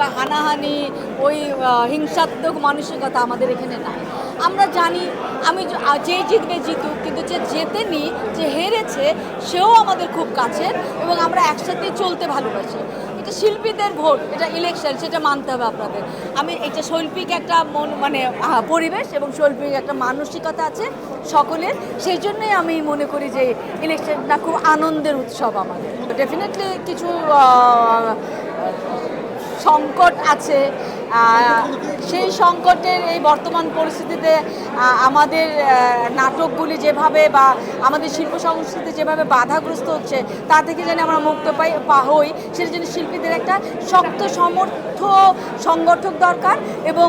বা হানাহানি, ওই হিংসাত্মক মানসিকতা আমাদের এখানে নাই। আমরা জানি, আমি যে জিতবে জিতুক, কিন্তু যে জেতেনি, যে হেরেছে, সেও আমাদের খুব কাছের এবং আমরা একসাথে চলতে ভালোবাসি। এটা শিল্পীদের ভোট, এটা ইলেকশন সেটা মানতে হবে আপনাদের। আমি, এটা শৈল্পিক একটা মন মানে পরিবেশ এবং শৈল্পিক একটা মানসিকতা আছে সকলের। সেই জন্যই আমি মনে করি যে ইলেকশনটা খুব আনন্দের উৎসব আমাদের। ডেফিনেটলি কিছু সংকট আছে সেই সংকটের এই বর্তমান পরিস্থিতিতে আমাদের নাটকগুলি যেভাবে বা আমাদের শিল্প সংস্কৃতি যেভাবে বাধাগ্রস্ত হচ্ছে, তা থেকে যেন আমরা মুক্ত পাই, পা, হই, সেটা জন্য শিল্পীদের একটা শক্ত সমর্থ সংগঠক দরকার এবং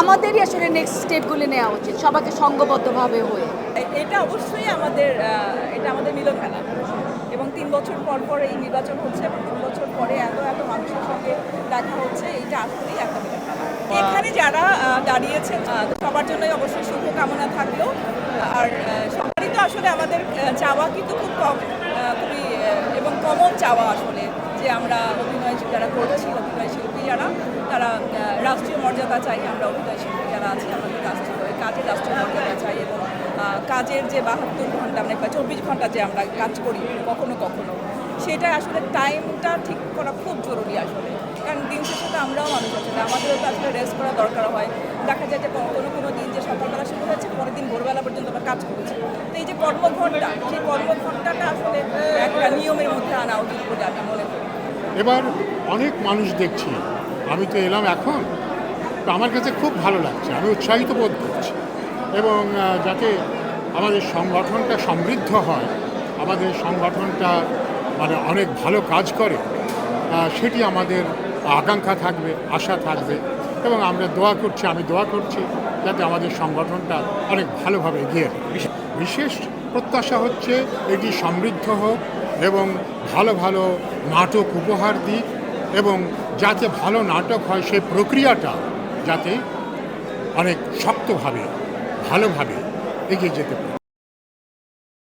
আমাদেরই আসলে নেক্সট স্টেপগুলি নেওয়া উচিত, সবাইকে সঙ্গবদ্ধভাবে হয়ে। এটা অবশ্যই আমাদের এটা আমাদের মিলন মেলা এবং তিন বছর পর পর এই নির্বাচন হচ্ছে এবং তিন বছর পরে এত এত মানুষের সঙ্গে দেখা হচ্ছে এইটা আসলেই একটা এখানে যারা দাঁড়িয়েছেন সবার জন্যই অবশ্যই শুভকামনা থাকল। আর সবারই তো আসলে আমাদের চাওয়া কিন্তু খুব কম খুবই এবং কমন চাওয়া আসলে যে আমরা অভিনয় যারা করছি অভিনয় শিল্পী যারা তারা রাষ্ট্রীয় মর্যাদা চাই আমরা অভিনয় শিল্পী যারা আছি আমাদের রাষ্ট্রীয় কাজের রাষ্ট্রীয় মর্যাদা চাই এবং কাজের যে বাহাত্তর ঘণ্টা মানে চব্বিশ ঘণ্টা যে আমরা কাজ করি, কখনো কখনো, সেটা আসলে টাইমটা ঠিক করা খুব জরুরি আসলে। কারণ দিন শেষে তো আমরাও মানুষ আছি না আমাদেরও তো আসলে রেস্ট করা দরকার হয়। দেখা যায় যে কোনো কোনো দিন যে সকালবেলা শুরু হয়েছে, পরের দিন ভোরবেলা পর্যন্ত আমরা কাজ করেছি। তো এই যে কর্মঘণ্টা, সেই কর্মঘণ্টাটা আসলে একটা নিয়মের মধ্যে আনা উচিত বলে আমি মনে করি। এবার অনেক মানুষ দেখছি, আমি তো এলাম এখন, তো আমার কাছে খুব ভালো লাগছে, আমি উৎসাহিত বোধ করছি। এবং যাতে আমাদের সংগঠনটা সমৃদ্ধ হয়, আমাদের সংগঠনটা মানে অনেক ভালো কাজ করে সেটি আমাদের আকাঙ্ক্ষা থাকবে, আশা থাকবে এবং আমরা দোয়া করছি, আমি দোয়া করছি যাতে আমাদের সংগঠনটা অনেক ভালোভাবে এগিয়ে বিশেষ প্রত্যাশা হচ্ছে এটি সমৃদ্ধ হোক এবং ভালো ভালো নাটক উপহার দিক এবং যাতে ভালো নাটক হয় সেই প্রক্রিয়াটা যাতে অনেক শক্তভাবে, ভালোভাবে এগিয়ে যেতে পারে